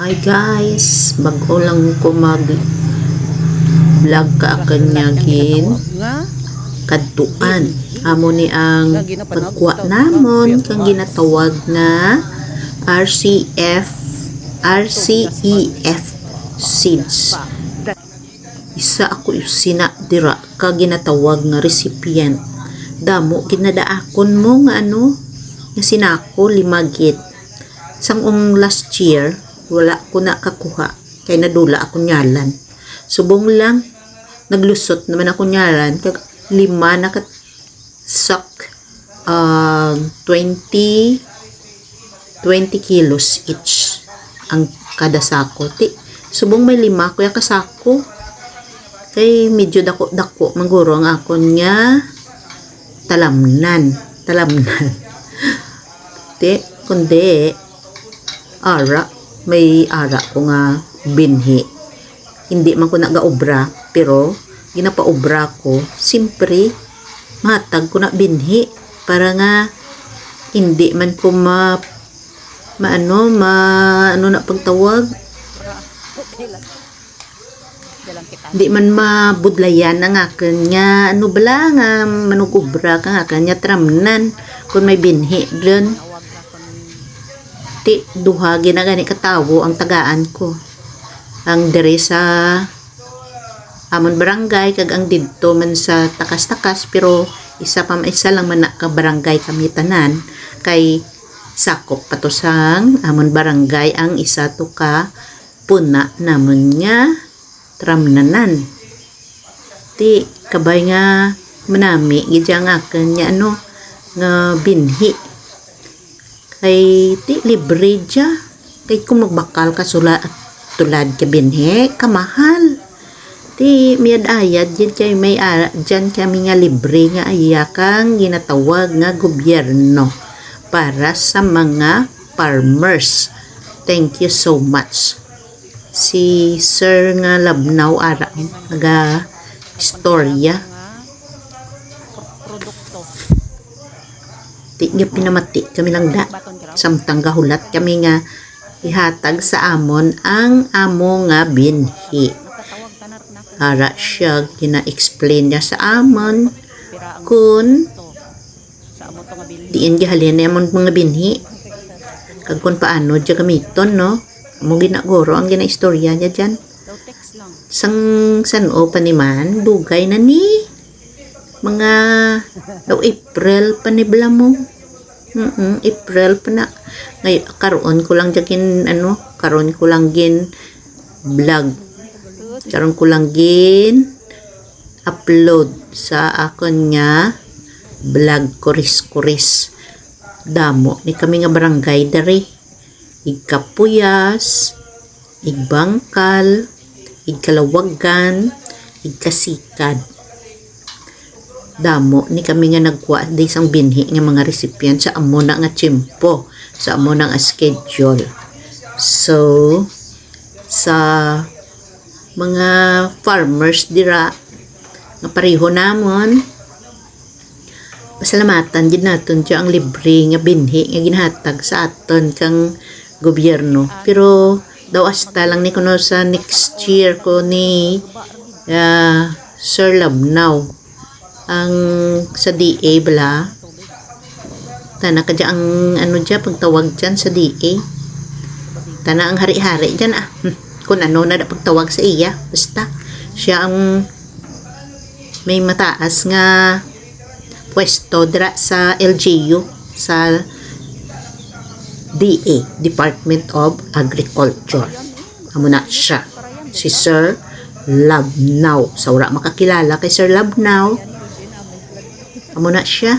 Hi guys, bago lang ko mag vlog ka kanyagin kadtuan. Amo ni ang pagkuha namon kang ginatawag na RCF RCEF seeds. Isa ako sina dira ka ginatawag nga recipient. Damo ginadaakon mo nga ano nga sinako limagit. Sang last year wala ko na kakuha kay nadula ako nyalan. Subong lang naglusot naman ako nyalan kag lima na kat sak uh, 20 20 kilos each ang kada sako. Ti, subong may lima kuya kasako. Kay medyo dako dako mangguro ang akon nga talamnan. Talamnan. Ti, kundi ara may ara ko nga binhi. Hindi man ko nagaobra pero ginapaobra ko. Simpre matag ko na binhi para nga hindi man ko ma maano ma ano na pagtawag okay lang dalang kita di man mabudlayan ang akin nga ano bala nga manugubra ka nga kanya tramnan kung may binhi kon ti duha ginagani katawo ang tagaan ko. Ang dere sa amon barangay kag ang didto man sa takas-takas pero isa pa isa lang man ka barangay kami tanan. Kay sakop pa to sang amon barangay ang isa to ka puna namon nga tramnanan. Ti kabay nga manami gidya nga kanya ano nga binhi kay ti libre dya. Kay kung magbakal ka sula tulad ka binhe kamahal. Ti miyad ayad dyan kay may ara dyan kami nga libre nga ayakang ginatawag nga gobyerno para sa mga farmers. Thank you so much. Si Sir nga Labnaw ara nga istorya nga pro- produkto ti nga pinamati kami lang da samtang gahulat kami nga ihatag sa amon ang amo nga binhi. na Ara siya gina-explain niya sa amon kun diin gihalin niya amon mga binhi. Kag kun paano diya gamiton no. Amo ginagoro ang gina-istorya niya lang Sang sano pa ni man, dugay na ni. Mga daw April pa ni mo. Mm April pa na. Ngay karon ko lang jagin ano, karon ko lang gin vlog. Karon ko lang gin upload sa akon nga vlog kuris-kuris. Damo ni kami nga barangay dari. Igkapuyas, igbangkal, igkalawagan, igkasikad. Damo ni kami nga nagkuha di isang binhi nga mga recipient sa amo na nga tiyempo, sa amo na nga schedule. So, sa mga farmers dira nga pareho namon pasalamatan gid naton dya ang libre nga binhi nga ginhatag sa aton kang gobyerno pero daw asta lang ni kuno sa next year ko ni ah, Sir Labnaw ang sa DA bala. Tana ka ang ano dya pagtawag dyan sa DA tana ang hari-hari dyan ah. Hmm, kung ano na pagtawag sa iya basta. Siya ang may mataas nga pwesto dira sa LGU sa DA Department of Agriculture. Amo na siya. Si Sir Labnaw sa wala makakilala kay Sir Labnaw amo na siya.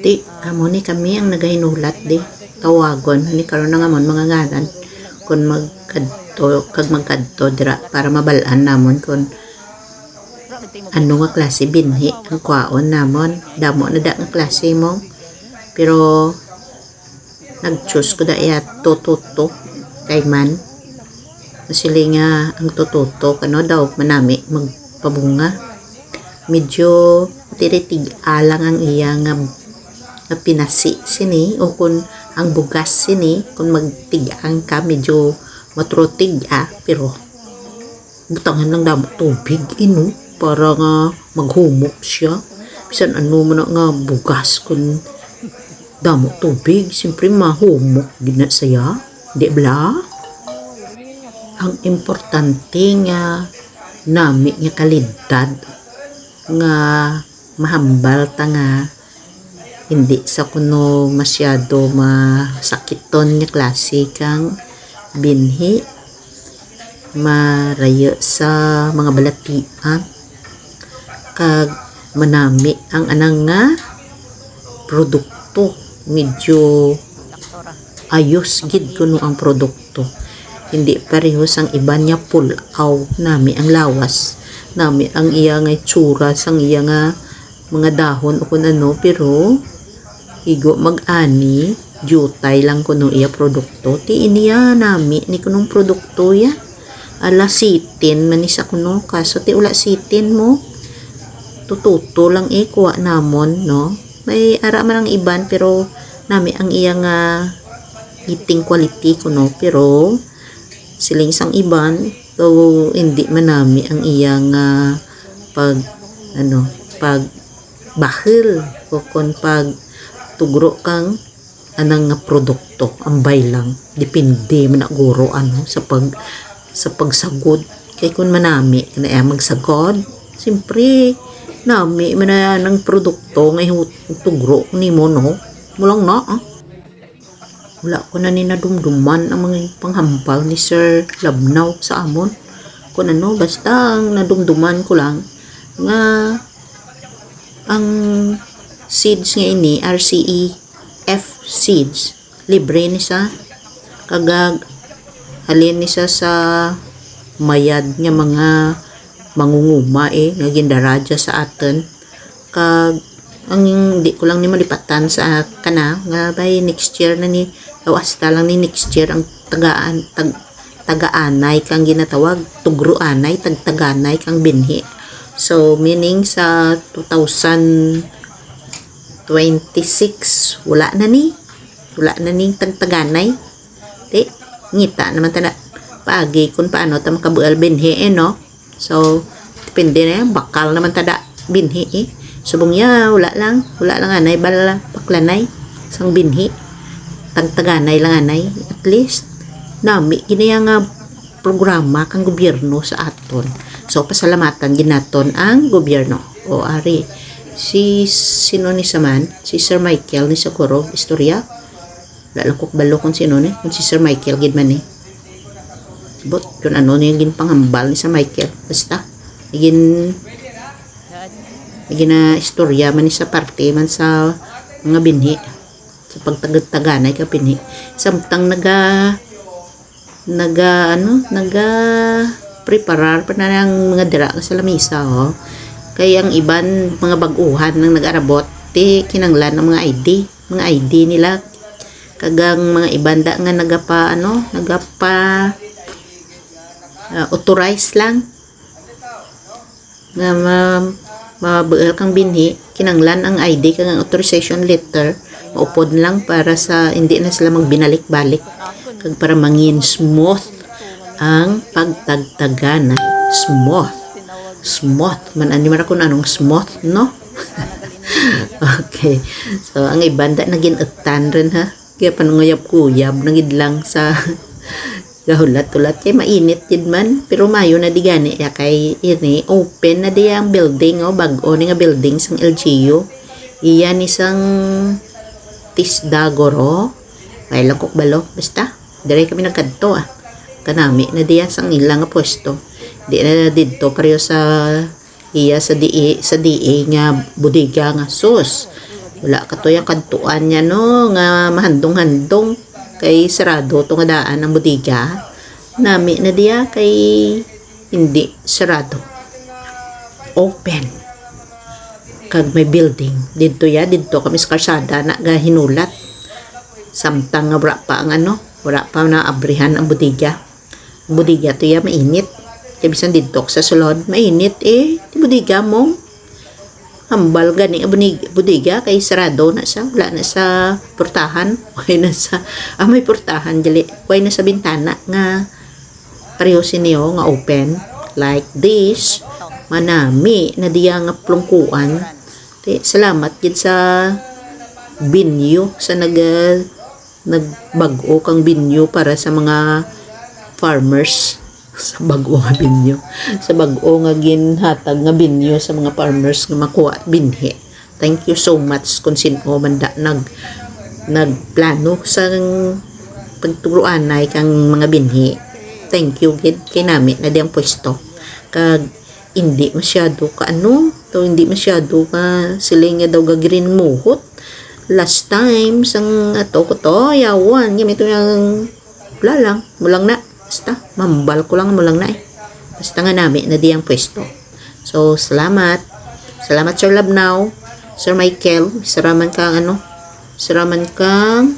Di amo ni kami ang nagahinulat di. Tawagon. Ni karon na nga mon mga ngalan kun magkadto kag magkadto dira para mabalaan namon kun ano nga klase binhi ang kwaon namon. Damo na da nga klase mo. Pero nag-choose ko da iya tututo kay man. Masili nga ang tututo kano daw manami magpabunga medyo tiritig alang ang iya nga pinasi sini o kun ang bugas sini kung magtigaan ka medyo matrutig ah pero butangan lang damo tubig ino para nga maghumok siya. Bisan ano man nga bugas kun damo tubig siyempre mahumok gina saya di bla? Ang importante nga nami nga kalidad nga mahambal ta nga. Hindi sa kuno masyado masakiton nga klase kang binhi. Marayo sa mga balatian. Kag manami ang anang nga produkto. Medyo ayos gid kuno ang produkto hindi parehos ang iba niya pulaw. Nami ang lawas. Nami ang iya nga itsura sang iya nga mga dahon o ano. Pero igo mag-ani jutay lang kuno iya produkto. Ti iniya nami ni kunong produkto ya ala sitin manisa kuno kaso ti ula sitin mo tututo lang eh kuha namon no? May ara man ang iban pero nami ang iya nga eating quality kuno pero siling sang iban so hindi man nami ang iya nga pag ano pag bahil o kon pag tugro kang anang nga produkto ambay lang depende man guro ano sa pag sa pagsagod. Kay kun manami na eh, magsagod simpre nami man na ng produkto nga ihut- tugro ni mo no? Mulang na ah wala ko na ni nadumduman ang mga panghampal ni Sir Labnaw sa amon. Kung ano basta ang nadumduman ko lang nga ang seeds nga ini RCE F seeds. Libre ni sa kagag halin ni sa sa mayad nga mga mangunguma eh nga gindaradya sa atin kag ang di ko lang ni malipatan sa kana nga by next year na ni hasta lang ni next year ang tagaan tag taga-anay kang ginatawag. Tugro-anay tag taganay kang binhi. So meaning sa 2026 wala na ni. Wala na ni tag taganay di ngita naman tada paagi kung paano ta makabual binhi eh no? So depende na yan. Bakal naman tada binhi eh. Subong ya wala lang. Wala lang anay. Bala paklanay. Sang binhi tagtaganay lang anay at least nami ginaya nga programa kang gobyerno sa aton. So pasalamatan ginaton ang gobyerno. O ari si sino ni saman si Sir Michael ni Socorro istorya. Lalakok balo kung sino ni kung si Sir Michael gid man ni. But kung ano ni gin panghambal ni sa Michael basta gin gina istorya man ni sa parte man sa mga binhi sa pagtagad-taganay ka binhi samtang naga naga ano naga preparar pa na ng mga dira sa lamisa oh. kaya ang iban mga baguhan nang nag-arabot ti kinanglan ng mga ID mga ID nila. Kagang mga ibanda nga nagapa ano nagapa uh, authorize lang. Nga ma mabuel kang binhi kinanglan ang ID kang ang authorization letter maupod lang para sa hindi na sila magbinalik-balik. Kag para mangin smooth ang pagtagtagana smooth. Smooth. Man ani man ako na anong smooth no? Okay. So ang ibanda naging utan rin ha? Kaya panungayap kuyab nagid lang sa gahulat-ulat. Kay mainit yun man. Pero mayo na di gani. Ya kay ini open na di ang building oh. Bag-o ni nga building sang LGU iyan isang tisdagoro kay lakok balo basta dire kami nagkadto ah. Kanami na diya sang ilang nga pwesto. Di na didto pareho sa iya sa DA sa DA nga budiga nga sus. Wala ka to yung kadtuan niya no? Nga mahandong-handong. Kay sarado to nga daan ang budiga. Nami na diya kay hindi sarado. Open kag may building. Didto ya didto kami sa karsada na gahinulat samtang nga wala pa ang ano wala pa na abrihan ang budiga budiga to ya mainit. Kaya bisan didto sa sulod mainit eh. Di budiga mo. Hambal gani bunig budiga kay sarado na siya wala na sa portahan. Way na sa ah may portahan dili way na sa bintana nga pareho siniyo nga open. Like this manami na diya nga plungkuan Ti, salamat gid sa binyo sa nag uh, nagbag-o kang binyo para sa mga farmers. Sa bag-o nga binyo. Sa bag-o nga ginhatag nga binyo sa mga farmers nga makuha at binhi. Thank you so much kung sino man da nag nagplano sa pagturuan na kang mga binhi. Thank you gid kay nami na diyang pwesto. Kag hindi masyado ka ano to hindi masyado ka. Sila nga daw gagirin muhot. Last time sang ato ko to yawan. Gamit yung wala lang mulang na. Basta mambal ko lang mulang na eh. Basta nga nami na diyang pwesto. So salamat. Salamat sir love now sir Michael saraman kang ano saraman kang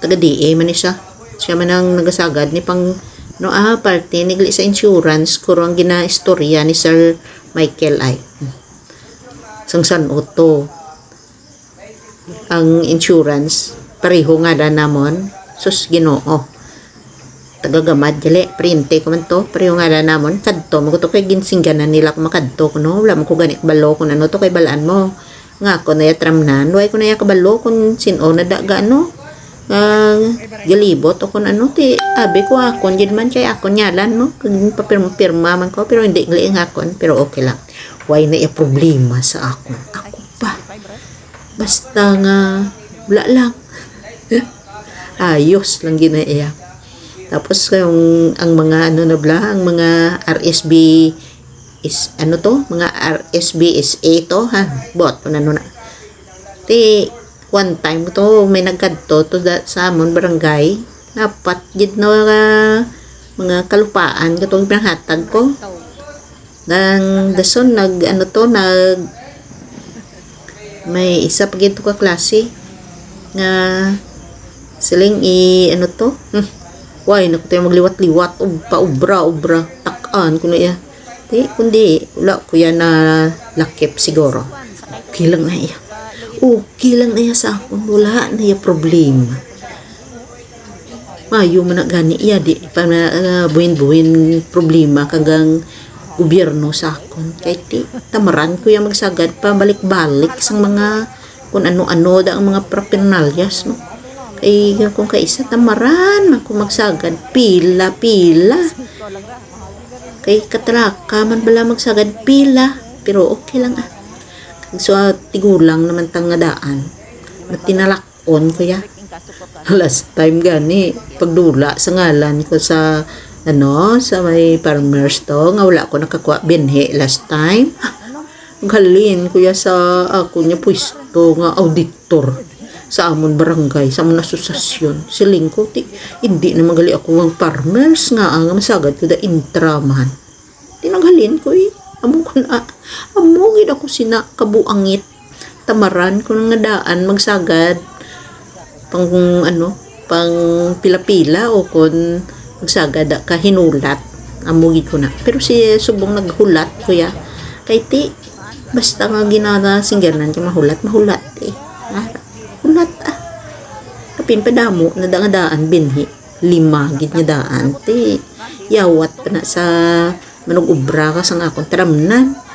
taga DA man ni siya. Siya man ang nagasagad ni pang no ah parte nigli sa insurance kuro ang gina-istorya ni Sir Michael ay. Sang san auto ang insurance pareho nga da namon. Sus Ginoo. Tagagamad gali printe ko man to pareho nga da namon. Kadto mo to kay ginsingganan nila ko makadto ko no wala mo ko ganit balo kun ano to kay balaan mo? Nga ko na yatramnan way ko na ya kabalo kun sino na daga ano uh, galibot. O kung ano ti abi ko akon yun man kay akon nyalan mo kung papirma-pirma man ko pero hindi ngali ang akon pero okay lang. Why na iya problema sa akon ako pa. Basta nga wala lang. Ayos lang ginaiya tapos yung ang mga ano na bla ang mga RSB is ano to? Mga RSB is A to ha? Bot ano na one time to may nagkadto to da, sa amon barangay. Dapat gid na nga mga kalupaan katong pinahatag ko. Nang dason nag ano to nag may isa pa gito ka klase. Nga siling i ano to? Hmm. why naku tayo magliwat-liwat ub pa ubra. Ubra takan kuno ya di kundi wala ko yan na lakip siguro. Okay na iya okay lang na sa akon wala na iya problema. Mayo man gani. Iya di pa uh, buhin-buhin problema kagang gobyerno sa akon kay ti tamaran ko yung magsagad pa balik-balik sa mga kung ano-ano da ang mga paraphernalyas no? Kay kung kaisa tamaran man ko magsagad. Pila pila. Kay katraka man bala magsagad pila. Pero okay lang ah so ah, tigulang naman tang nga daan na tinalakon ko ya last time gani pagdula sa ngalan ko sa ano sa may farmers to nga wala ko nakakuha binhi last time. Galin kuya sa ako niya pwesto nga auditor sa amon barangay sa amon asosasyon. Siling ko ti hindi na magali ako ang farmers nga ang masagad ko da intraman tinanghalin ko eh amo ko na. Amo gid ako sina kabuangit. Tamaran ko nga daan magsagad. Pang ano pang pila-pila o kon magsagad ka hinulat. Amugid ko na. Pero si subong naghulat kuya. Kay ti basta nga ginana singganan ka mahulat mahulat eh. Ah, hulat ah. Kapin pa damo na daan binhi. Lima gid nga daan ti. Yawat pa na sa manug ubra ka sa akong tramnan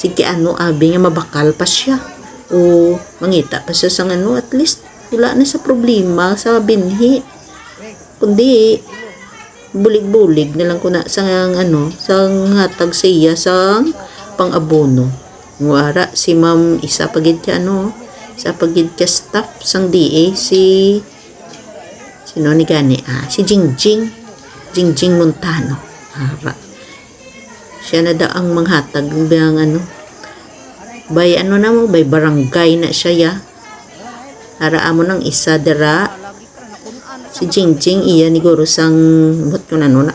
sige ano abi nga mabakal pa siya. O mangita pa siya sa ano at least wala na sa problema sa binhi. Kundi bulig-bulig na lang ko na sa ano sa hatag siya sa pang-abono. Si ma'am isa pagid ka ano sa pagid ka staff sang DA si sino ni gani ah si Jingjing. Jingjing Montano. Hara siya na da ang manghatag ng ano. Bay ano na mo? Bay barangay na siya ya. Ara amo nang isa dira. Si Jingjing iya ni guro sang bot ko na na?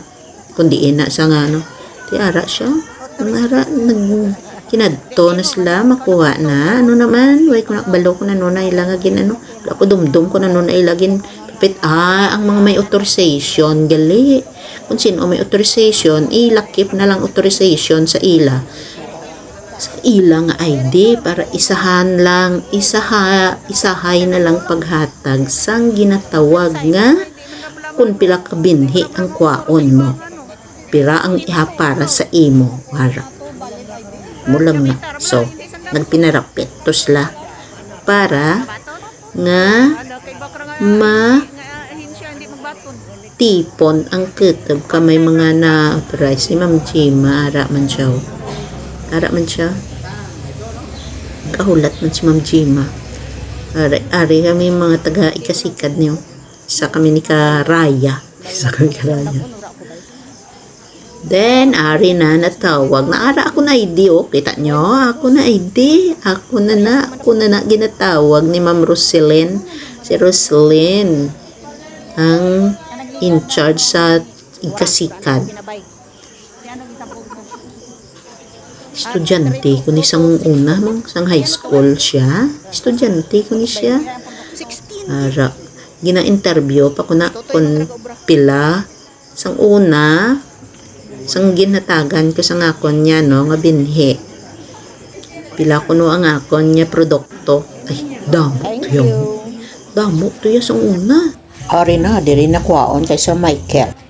Kundi ina sa nga ano. Ti ara siya. Ara nag kinadto na sila makuha na. Ano naman? Way ko nakabalo ko na no na ilang agin ano. Wala ko dumdum ko na no na ilagin pipit ah ang mga may authorization gali. Kung sino may authorization ilakip na lang authorization sa ila. Sa ilang ID para isahan lang isaha isahay na lang paghatag sang ginatawag nga kun pila ka binhi ang kwaon mo. Pira ang iha para sa imo wara. Mulam na. So nagpinarapit to sila para nga ma tipon ang kitab ka may mga na authorize ni Ma'am Jima ara man siya oh. ara man siya kahulat man si Ma'am Jima ari, ari kami mga taga ikasikad niyo isa kami ni Karaya isa kami Karaya Then, ari na natawag. Naara ako na ID, oh. Kita nyo? Ako na ID. Ako na na. Ako na na ginatawag ni Ma'am Roselyn. Si Roselyn. Ang in charge sa ikasikat. Estudyante ko ni sang una, no? sang high school siya. Estudyante ko ni siya. Ara, gina-interview pa ko na kun pila. Sang una, sang ginhatagan ko sa ngakon niya, no, nga binhi. Pila ko no ang ngakon niya produkto. Ay, damo yung. Damo to yung sang una. Ari na, diri na kay sa Michael.